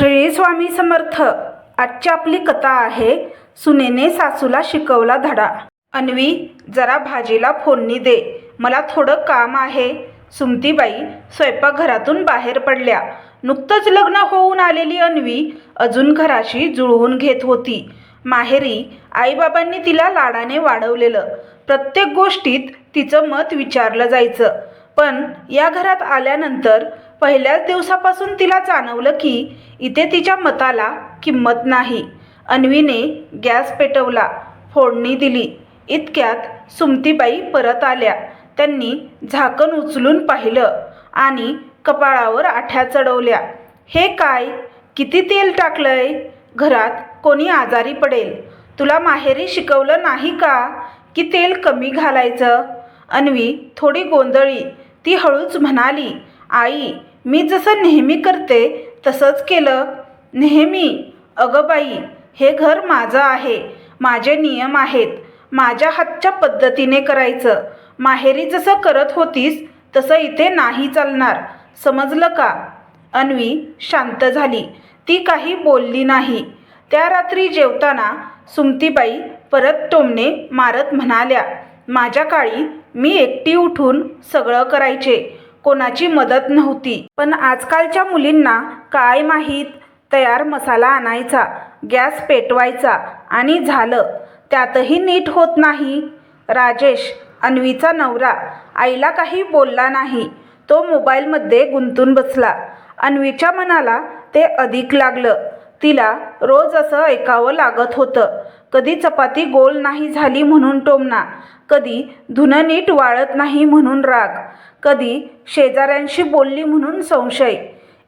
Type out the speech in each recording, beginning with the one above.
श्री स्वामी समर्थ आजची आपली कथा आहे सुनेने सासूला शिकवला धडा. अन्वी जरा भाजीला फोडणी दे. मला थोडं काम आहे. सुमतीबाई स्वयंपाकघरातून बाहेर पडल्या. नुकतंच लग्न होऊन आलेली अन्वी अजून घराशी जुळवून घेत होती. माहेरी आईबाबांनी तिला लाडाने वाढवलेलं. प्रत्येक गोष्टीत तिचं मत विचारलं जायचं. पण या घरात आल्यानंतर पहिल्याच दिवसापासून तिला जाणवलं की इथे तिच्या मताला किंमत नाही. अन्वीने गॅस पेटवला फोडणी दिली. इतक्यात सुमतीबाई परत आल्या. त्यांनी झाकण उचलून पाहिलं आणि कपाळावर आठ्या चढवल्या. हे काय? किती तेल टाकलंय? घरात कोणी आजारी पडेल? तुला माहेरी शिकवलं नाही का की तेल कमी घालायचं? अन्वी थोडी गोंधळी. ती हळूच म्हणाली आई मी जसं नेहमी करते तसंच केलं. नेहमी अगं बाई हे घर माझं आहे. माझे नियम आहेत. माझ्या हातच्या पद्धतीने करायचं. माहेरी जसं करत होतीस तसं इथे नाही चालणार. समजलं का? अन्वी शांत झाली. ती काही बोलली नाही. त्या रात्री जेवताना सुमतीबाई परत टोमणे मारत म्हणाल्या माझ्या काळी मी एकटी उठून सगळं करायचे. कोणाची मदत नव्हती. पण आजकालच्या मुलींना काय माहीत? तयार मसाला आणायचा गॅस पेटवायचा आणि झालं. त्यातही नीट होत नाही. राजेश अन्वीचा नवरा आईला काही बोलला नाही. तो मोबाईलमध्ये गुंतून बसला. अन्वीच्या मनाला ते अधिक लागलं. तिला रोज असं ऐकावं लागत होतं. कधी चपाती गोल नाही झाली म्हणून टोमणा कधी धुनं नीट वाळत नाही म्हणून राग. कधी शेजाऱ्यांशी बोलली म्हणून संशय.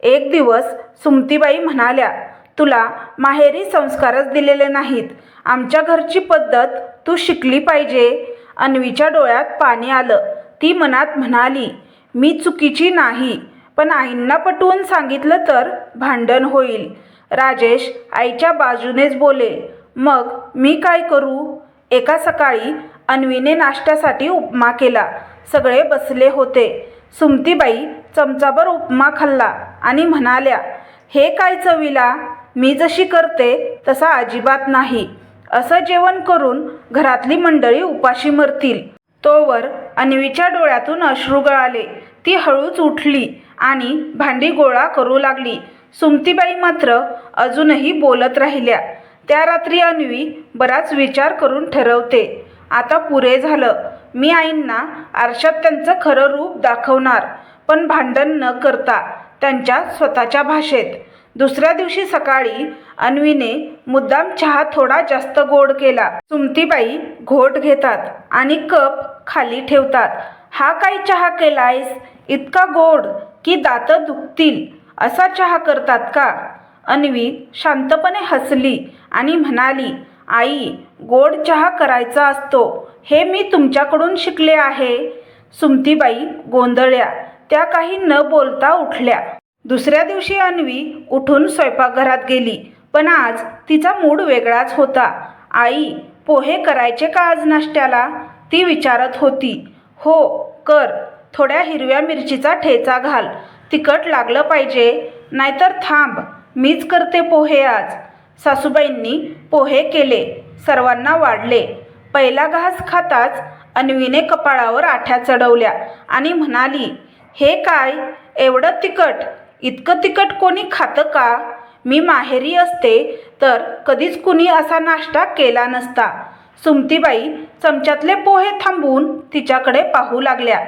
एक दिवस सुमतीबाई म्हणाल्या तुला माहेरी संस्कारच दिलेले नाहीत. आमच्या घरची पद्धत तू शिकली पाहिजे. अन्वीच्या डोळ्यात पाणी आलं. ती मनात म्हणाली मी चुकीची नाही पण आईंना पटवून सांगितलं तर भांडण होईल. राजेश आईच्या बाजूनेच बोले मग मी काय करू? एका सकाळी अन्वीने नाश्त्यासाठी उपमा केला. सगळे बसले होते. सुमतीबाई चमचाभर उपमा खाल्ला आणि म्हणाल्या हे काय चवीला? मी जशी करते तसा अजिबात नाही. असं जेवण करून घरातली मंडळी उपाशी मरतील. तोवर अन्वीच्या डोळ्यातून अश्रू गळाले. ती हळूच उठली आणि भांडी गोळा करू लागली. सुमतीबाई मात्र अजूनही बोलत राहिल्या. त्या रात्री अन्वी बराच विचार करून ठरवते. आता पुरे झालं. मी आईंना आरशात त्यांचं खरं रूप दाखवणार पण भांडण न करता त्यांच्या स्वतःच्या भाषेत. दुसऱ्या दिवशी सकाळी अन्वीने मुद्दाम चहा थोडा जास्त गोड केला. सुमतीबाई घोट घेतात आणि कप खाली ठेवतात. हा काय चहा केलायस? इतका गोड की दातं दुखतील असा चहा करतात का? अन्वी शांतपणे हसली आणि म्हणाली आई गोड चहा करायचा असतो. हे मी तुमच्याकडून शिकले आहे. सुमतीबाई गोंधळल्या. त्या काही न बोलता उठल्या. दुसऱ्या दिवशी अन्वी उठून स्वयंपाकघरात गेली. पण आज तिचा मूड वेगळाच होता. आई पोहे करायचे का आज नाश्त्याला? ती विचारत होती. हो कर. थोड्या हिरव्या मिरचीचा ठेचा घाल. तिखट लागलं पाहिजे. नाहीतर थांब. मीच करते पोहे आज. सासूबाईंनी पोहे केले सर्वांना वाढले. पहिला घास खाताच अन्वीने कपाळावर आठ्या चढवल्या आणि म्हणाली हे काय एवढं तिखट? इतकं तिखट कोणी खातं का? मी माहेरी असते तर कधीच कुणी असा नाश्ता केला नसता. सुमतीबाई चमच्यातले पोहे थांबवून तिच्याकडे पाहू लागल्या.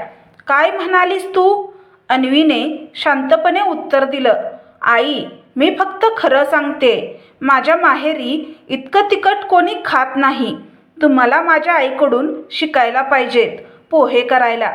काय म्हणालीस तू? अन्वीने शांतपणे उत्तर दिलं आई मी फक्त खरं सांगते माझ्या माहेरी इतकं तिखट कोणी खात नाही. तुम्हाला माझ्या आईकडून शिकायला पाहिजेत पोहे करायला.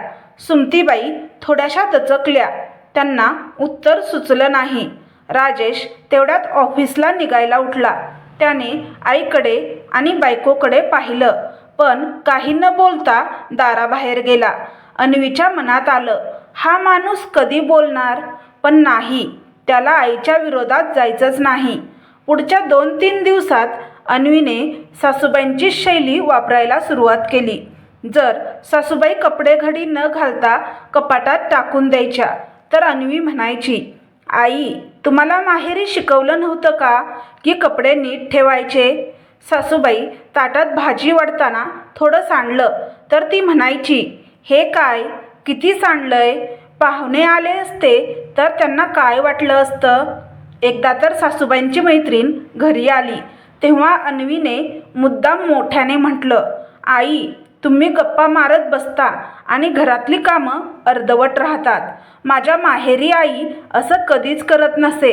सुमतीबाई थोड्याशा दचकल्या. त्यांना उत्तर सुचलं नाही. राजेश तेवढ्यात ऑफिसला निघायला उठला. त्याने आईकडे आणि बायकोकडे पाहिलं पण काही न बोलता दाराबाहेर गेला. अन्वीच्या मनात आलं हा माणूस कधी बोलणार? पण नाही. त्याला आईच्या विरोधात जायचंच नाही. पुढच्या दोन तीन दिवसात अन्वीने सासूबाईंची शैली वापरायला सुरुवात केली. जर सासूबाई कपडे घडी न घालता कपाटात टाकून द्यायच्या तर अन्वी म्हणायची आई तुम्हाला माहेरी शिकवलं नव्हतं का की कपडे नीट ठेवायचे? सासूबाई ताटात भाजी वाढताना थोडं सांडलं तर ती म्हणायची हे काय किती सांडलंय पाहुणे आले असते तर त्यांना काय वाटलं असतं? एकदा तर सासूबाईंची मैत्रीण घरी आली. तेव्हा अन्वीने मुद्दाम मोठ्याने म्हटलं आई तुम्ही गप्पा मारत बसता आणि घरातली कामं अर्धवट राहतात. माझ्या माहेरी आई असं कधीच करत नसे.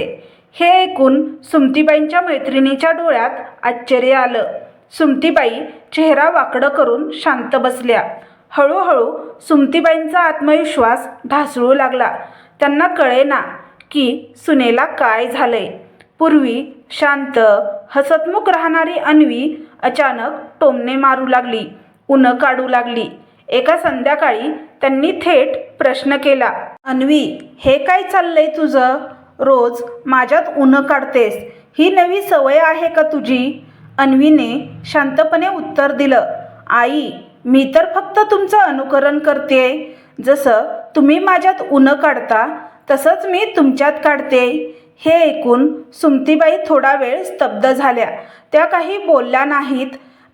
हे ऐकून सुमतीबाईंच्या मैत्रिणीच्या डोळ्यात आश्चर्य आलं. सुमतीबाई चेहरा वाकडं करून शांत बसल्या. हळूहळू सुमतीबाईंचा आत्मविश्वास ढासळू लागला. त्यांना कळेना की सुनेला काय झालंय. पूर्वी शांत हसतमुख राहणारी अन्वी अचानक टोमणे मारू लागली उनं काढू लागली. एका संध्याकाळी त्यांनी थेट प्रश्न केला अन्वी हे काय चाललंय तुझं? रोज माझ्यात उनं काढतेस. ही नवी सवय आहे का तुझी? अन्वीने शांतपणे उत्तर दिलं आई मी तर फक्त तुमचं अनुकरण करते. जसं तुम्ही माझ्यात उनं काढता तसंच मी तुमच्यात काढते. हे ऐकून सुमतीबाई थोडा वेळ स्तब्ध झाल्या. त्या काही बोलल्या नाहीत.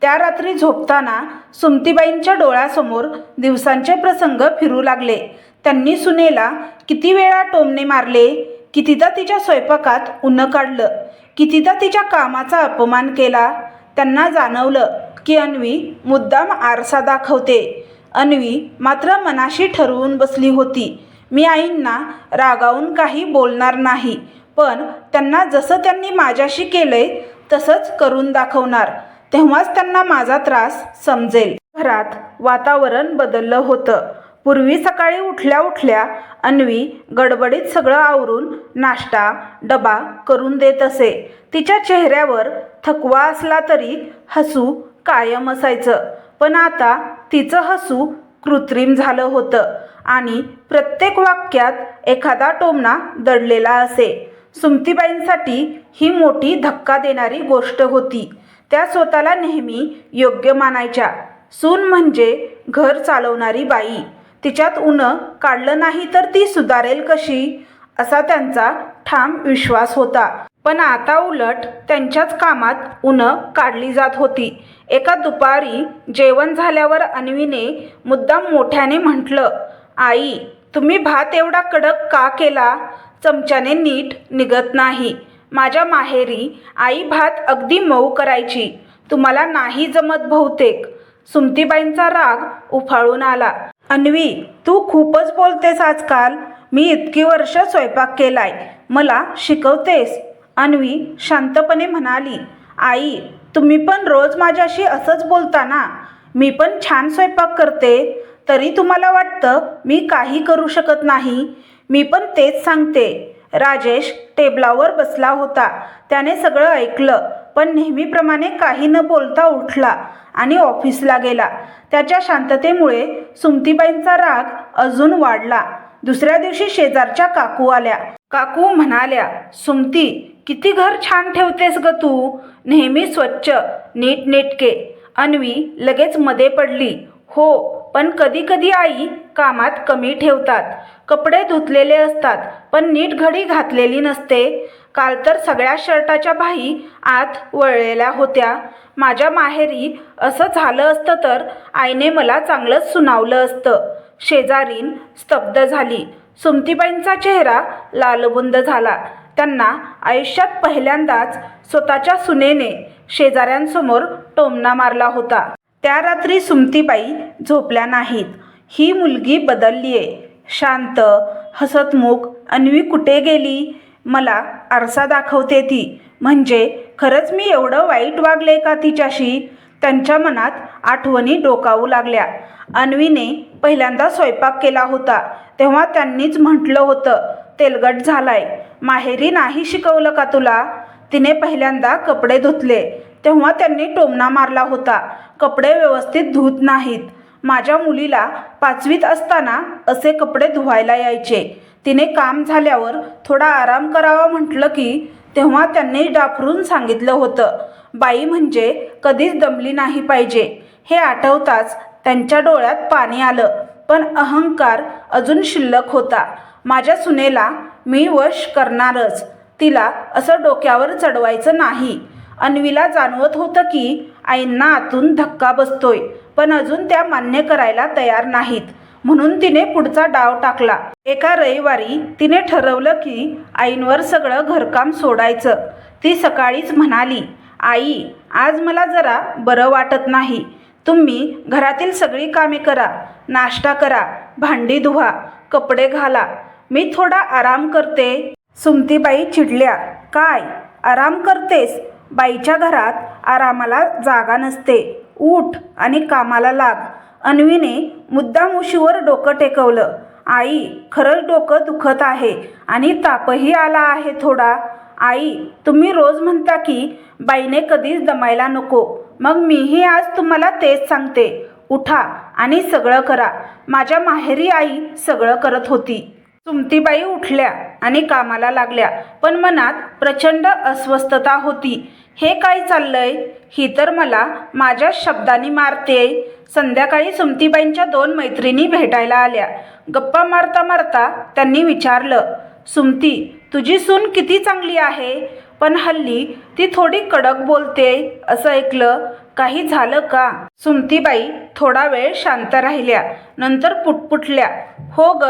त्या रात्री झोपताना सुमतीबाईंच्या डोळ्यासमोर दिवसांचे प्रसंग फिरू लागले. त्यांनी सुनेला किती वेळा टोमने मारले कितीदा तिच्या स्वयंपाकात उन्हं काढलं कितीदा तिच्या कामाचा अपमान केला त्यांना जाणवलं. की अन्वी मुद्दाम आरसा दाखवते. अन्वी मात्र मनाशी ठरवून बसली होती. मी आईंना रागावून काही बोलणार नाही पण त्यांना जसं त्यांनी माझ्याशी केलंय तसंच करून दाखवणार. तेव्हाच त्यांना माझा त्रास समजेल. घरात वातावरण बदललं होतं. पूर्वी सकाळी उठल्या उठल्या अन्वी गडबडीत सगळं आवरून नाश्ता डबा करून देत असे. तिच्या चेहऱ्यावर थकवा असला तरी हसू कायम असायचं. पण आता तिचं हसू कृत्रिम झालं होतं आणि प्रत्येक वाक्यात एखादा टोमणा दडलेला असे. सुमतीबाईंसाठी ही मोठी धक्का देणारी गोष्ट होती. त्या स्वतःला नेहमी योग्य मानायच्या. सून म्हणजे घर चालवणारी बाई. तिच्यात उनं काढलं नाही तर ती सुधारेल कशी? असा त्यांचा ठाम विश्वास होता. पण आता उलट त्यांच्याच कामात उनं काढली जात होती. एका दुपारी जेवण झाल्यावर अन्वीने मुद्दाम मोठ्याने म्हटलं आई तुम्ही भात एवढा कडक का केला? चमच्याने नीट निघत नाही. माझ्या माहेरी आई भात अगदी मऊ करायची. तुम्हाला नाही जमत बहुतेक. सुमतीबाईंचा राग उफाळून आला. अन्वी तू खूपच बोलतेस आजकाल. मी इतकी वर्ष स्वयंपाक केलाय. मला शिकवतेस. अन्वी शांतपणे म्हणाली आई तुम्ही पण रोज माझ्याशी असंच बोलता ना? मी पण छान स्वयंपाक करते. तरी तुम्हाला वाटतं मी काही करू शकत नाही? मी पण तेच सांगते. राजेश टेबलावर बसला होता. त्याने सगळं ऐकलं पण नेहमीप्रमाणे काही न बोलता उठला आणि ऑफिसला गेला. त्याच्या शांततेमुळे सुमतीबाईंचा राग अजून वाढला. दुसऱ्या दिवशी शेजारच्या काकू आल्या. काकू म्हणाल्या सुमती किती घर छान ठेवतेस ग तू? नेहमी स्वच्छ नीटनेटके. अन्वी लगेच मध्ये पडली. हो पण कधी कधी आई कामात कमी ठेवतात. कपडे धुतलेले असतात पण नीट घडी घातलेली नसते. काल तर सगळ्या शर्टाच्या बाही आत वळलेल्या होत्या. माझ्या माहेरी असं झालं असतं तर आईने मला चांगलंच सुनावलं असतं. शेजारीन स्तब्ध झाली. सुमतीबाईंचा चेहरा लालबुंद झाला. त्यांना आयुष्यात पहिल्यांदाच स्वतःच्या सुनेने शेजाऱ्यांसमोर टोमणा मारला होता. त्या रात्री सुमतीबाई झोपल्या नाहीत. ही मुलगी बदलली आहे शांत हसतमुख अन्वी कुठे गेली? मला आरसा दाखवते ती. म्हणजे खरंच मी एवढं वाईट वागले का तिच्याशी? त्यांच्या मनात आठवणी डोकावू लागल्या. अन्वीने पहिल्यांदा स्वयंपाक केला होता. तेव्हा त्यांनीच म्हटलं होतं तेलगट झालाय. माहेरी नाही शिकवलं का तुला? तिने पहिल्यांदा कपडे धुतले. तेव्हा त्यांनी टोमणा मारला होता. कपडे व्यवस्थित धुत नाहीत. माझ्या मुलीला पाचवीत असताना असे कपडे धुवायला यायचे. तिने काम झाल्यावर थोडा आराम करावा म्हटलं की तेव्हा त्यांनी डाफरून सांगितलं होतं बाई म्हणजे कधीच दमली नाही पाहिजे. हे आठवताच त्यांच्या डोळ्यात पाणी आलं पण अहंकार अजून शिल्लक होता. माझ्या सुनेला मी वश करणारच. तिला असं डोक्यावर चढवायचं नाही. अन्वीला जाणवत होतं की आईंना आतून धक्का बसतोय पण अजून त्या मान्य करायला तयार नाहीत. म्हणून तिने पुढचा डाव टाकला. एका रविवारी तिने ठरवलं की आईंवर सगळं घरकाम सोडायचं. ती सकाळीच म्हणाली आई आज मला जरा बरं वाटत नाही. तुम्ही घरातील सगळी कामे करा नाश्ता करा भांडी धुवा कपडे घाला. मी थोडा आराम करते. सुमतीबाई चिडल्या काय? आराम करतेस? बाईच्या घरात आरामाला जागा नसते. उठ आणि कामाला लाग. अन्वीने मुद्दाम उशीवर डोकं टेकवलं. आई खरंच डोकं दुखत आहे आणि तापही आला आहे थोडा. आई तुम्ही रोज म्हणता की बाईने कधीच दमायला नको. मग मीही आज तुम्हाला तेच सांगते. उठा आणि सगळं करा. माझ्या माहेरी आई सगळं करत होती. सुमतीबाई उठल्या आणि कामाला लागल्या. पण मनात प्रचंड अस्वस्थता होती. हे काय चाललंय? ही तर मला माझ्या शब्दांनी मारते संध्याकाळी सुमतीबाईंच्या दोन मैत्रिणी भेटायला आल्या. गप्पा मारता मारता त्यांनी विचारलं सुमती तुझी सून किती चांगली आहे? पण हल्ली ती थोडी कडक बोलते असं ऐकलं. काही झालं का सुमतीबाई थोडा वेळ शांत राहिल्या. नंतर पुटपुटल्या. हो ग.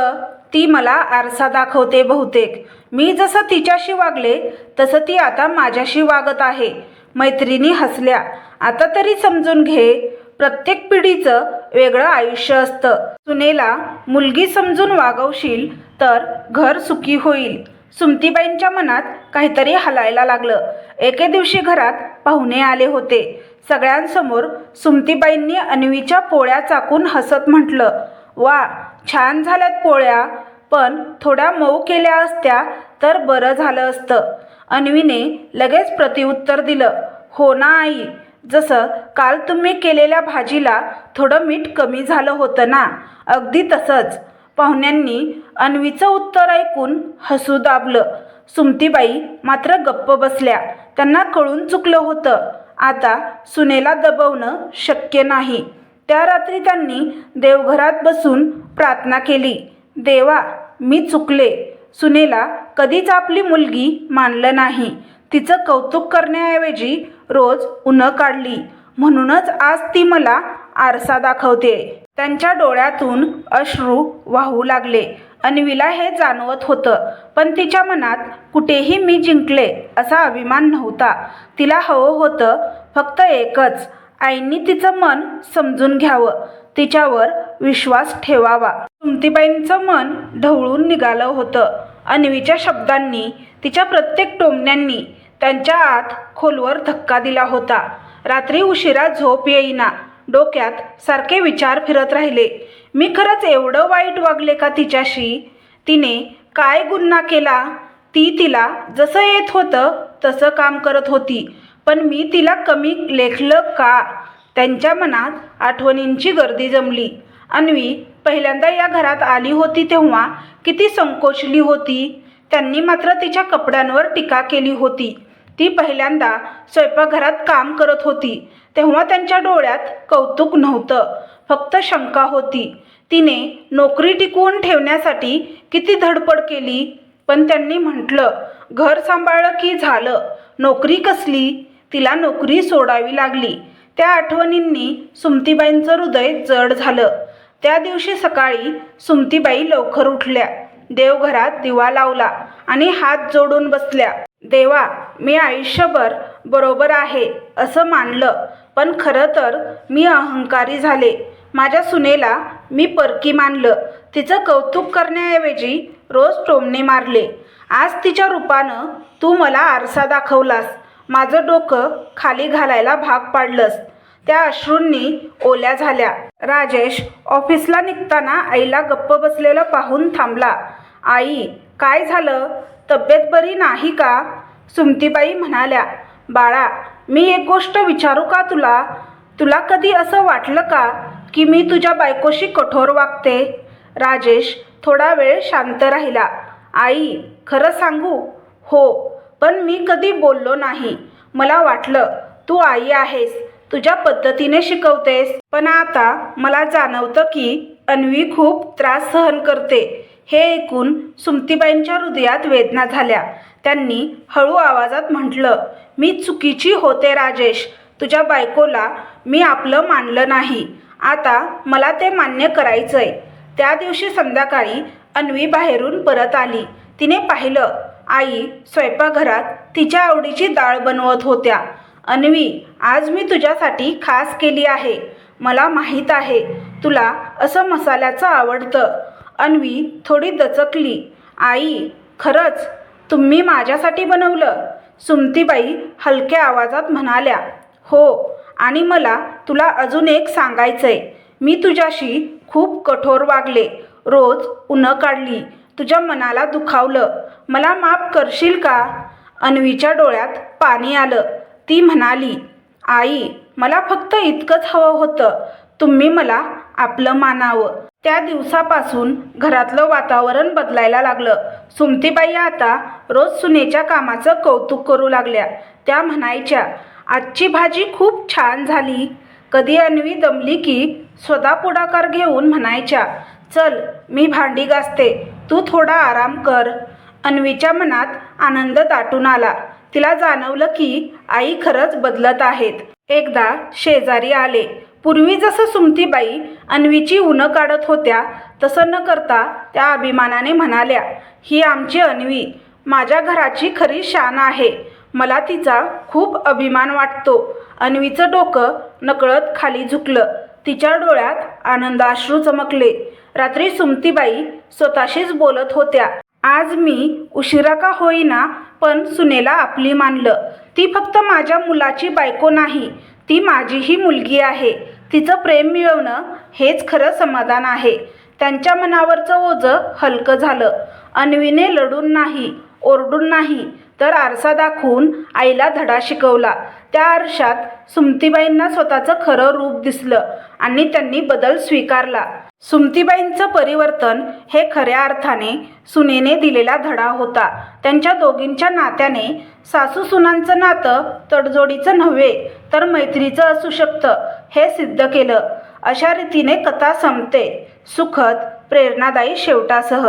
ती मला आरसा दाखवते बहुतेक. मी जसं तिच्याशी वागले तसं ती आता माझ्याशी वागत आहे. मैत्रिणी हसल्या. आता तरी समजून घे प्रत्येक पिढीचं वेगळं आयुष्य असतं. सुनेला मुलगी समजून वागवशील तर घर सुखी होईल. सुमतीबाईंच्या मनात काहीतरी हलायला लागलं. एके दिवशी घरात पाहुणे आले होते. सगळ्यांसमोर सुमतीबाईंनी अन्वीच्या पोळ्या चाकून हसत म्हटलं वा छान झाल्यात पोळ्या पण थोड्या मऊ केल्या असत्या तर बरं झालं असतं. अन्वीने लगेच प्रतिउत्तर दिलं हो ना आई जसं काल तुम्ही केलेल्या भाजीला थोडं मीठ कमी झालं होतं ना अगदी तसंच. पाहुण्यांनी अन्वीचं उत्तर ऐकून हसू दाबलं. सुमतीबाई मात्र गप्प बसल्या त्यांना कळून चुकलं होतं. आता सुनेला दबवणं शक्य नाही. त्या रात्री त्यांनी देवघरात बसून प्रार्थना केली. देवा मी चुकले. सुनेला कधीच आपली मुलगी मानलं नाही. तिचं कौतुक करण्याऐवजी रोज उनं काढली. म्हणूनच आज ती मला आरसा दाखवते. त्यांच्या डोळ्यातून अश्रू वाहू लागले. अन्वीला हे जाणवत होतं पण तिच्या मनात कुठेही मी जिंकले असा अभिमान नव्हता. तिला हवं होतं फक्त एकच आईंनी तिचं मन समजून घ्यावं. तिच्यावर विश्वास ठेवावा. सुमतीबाईंचं मन ढवळून निघालं होतं. अन्वीच्या शब्दांनी तिच्या प्रत्येक टोमण्यांनी त्यांच्या आत खोलवर धक्का दिला होता. रात्री उशिरा झोप येईना. डोक्यात सारखे विचार फिरत राहिले. मी खरंच एवढं वाईट वागले का तिच्याशी? तिने काय गुन्हा केला? ती तिला जसं येत होतं तसं काम करत होती. पण मी तिला कमी लेखलं का? त्यांच्या मनात आठवणींची गर्दी जमली. अन्वी पहिल्यांदा या घरात आली होती तेव्हा किती संकोचली होती. त्यांनी मात्र तिच्या कपड्यांवर टीका केली होती. ती पहिल्यांदा स्वयंपाकघरात काम करत होती. तेव्हा त्यांच्या डोळ्यात कौतुक नव्हतं. फक्त शंका होती. तिने नोकरी टिकवून ठेवण्यासाठी किती धडपड केली? पण त्यांनी म्हटलं घर सांभाळलं की झालं. नोकरी कसली? तिला नोकरी सोडावी लागली. त्या आठवणींनी सुमतीबाईंचं हृदय जड झालं. त्या दिवशी सकाळी सुमतीबाई लवकर उठल्या. देवघरात दिवा लावला आणि हात जोडून बसल्या. देवा मी आयुष्यभर बरोबर आहे असं मानलं. पण खरं तर मी अहंकारी झाले. माझ्या सुनेला मी परकी मानलं. तिचं कौतुक करण्याऐवजी रोज टोमणे मारले. आज तिच्या रूपानं तू मला आरसा दाखवलास. माझं डोकं खाली घालायला भाग पाडलंस. त्या अश्रूंनी ओल्या झाल्या. राजेश ऑफिसला निघताना आईला गप्प बसलेलं पाहून थांबला. आई काय झालं? तब्येत बरी नाही का? सुमतीबाई म्हणाल्या. बाळा मी एक गोष्ट विचारू का तुला? तुला कधी असं वाटलं का की मी तुझ्या बायकोशी कठोर वागते? राजेश थोडा वेळ शांत राहिला. आई खरं सांगू? हो पण मी कधी बोललो नाही. मला वाटलं तू आई आहेस तुझ्या पद्धतीने शिकवतेस. पण आता मला जाणवतं की अन्वी खूप त्रास सहन करते. हे ऐकून सुमतीबाईंच्या हृदयात वेदना झाल्या. त्यांनी हळू आवाजात म्हटलं मी चुकीची होते राजेश. तुझ्या बायकोला मी आपलं मानलं नाही. आता मला ते मान्य करायचंय. त्या दिवशी संध्याकाळी अन्वी बाहेरून परत आली. तिने पाहिलं आई स्वयंपाकघरात तिच्या आवडीची डाळ बनवत होत्या. अन्वी आज मी तुझ्यासाठी खास केली आहे. मला माहीत आहे तुला असं मसाल्याचं आवडतं. अन्वी थोडी दचकली. आई खरंच? तुम्ही माझ्यासाठी बनवलं? सुमतीबाई हलक्या आवाजात म्हणाल्या. हो आणि मला तुला अजून एक सांगायचंय. मी तुझ्याशी खूप कठोर वागले. रोज उन्हं काढली. तुझ्या मनाला दुखावलं. मला माफ करशील का? अन्वीच्या डोळ्यात पाणी आलं. ती म्हणाली आई मला फक्त इतकंच हवं होतं. तुम्ही मला आपलं मानावं. त्या दिवसापासून घरातलं वातावरण बदलायला लागलं. सुमतीबाई आता रोज सुनेच्या कामाचं कौतुक करू लागल्या. त्या म्हणायच्या आजची भाजी खूप छान झाली. कधी अन्वी दमली की स्वतः पुढाकार घेऊन म्हणायच्या चल मी भांडी घासते. तू थोडा आराम कर. अन्वीच्या मनात आनंद दाटून आला. तिला जाणवलं की आई खरंच बदलत आहेत. एकदा शेजारी आले. पूर्वी जसं सुमतीबाई अन्वीची उनं काढत होत्या तसं न करता त्या अभिमानाने म्हणाल्या ही आमची अन्वी. माझ्या घराची खरी शान आहे. मला तिचा खूप अभिमान वाटतो. अन्वीचं डोकं नकळत खाली झुकलं. तिच्या डोळ्यात आनंदाश्रू चमकले. रात्री सुमतीबाई स्वतःशीच बोलत होत्या आज मी उशिरा का होईना पण सुनेला आपली मानलं. ती फक्त माझ्या मुलाची बायको नाही ती माझीही मुलगी आहे. तिचं प्रेम मिळवणं हेच खरं समाधान आहे. त्यांच्या मनावरचं ओझं हलकं झालं. अन्वीने लढून नाही ओरडून नाही तर आरसा दाखवून आईला धडा शिकवला. त्या आरशात सुमतीबाईंना स्वतःचं खरं रूप दिसलं आणि त्यांनी बदल स्वीकारला. सुमतीबाईंचं परिवर्तन हे खऱ्या अर्थाने सुनेने दिलेला धडा होता. त्यांच्या दोघींच्या नात्याने सासू सुनांचं नातं तडजोडीचं नव्हे तर मैत्रीचं असू शकतं हे सिद्ध केलं. अशा रीतीने कथा संपते सुखद प्रेरणादायी शेवटासह.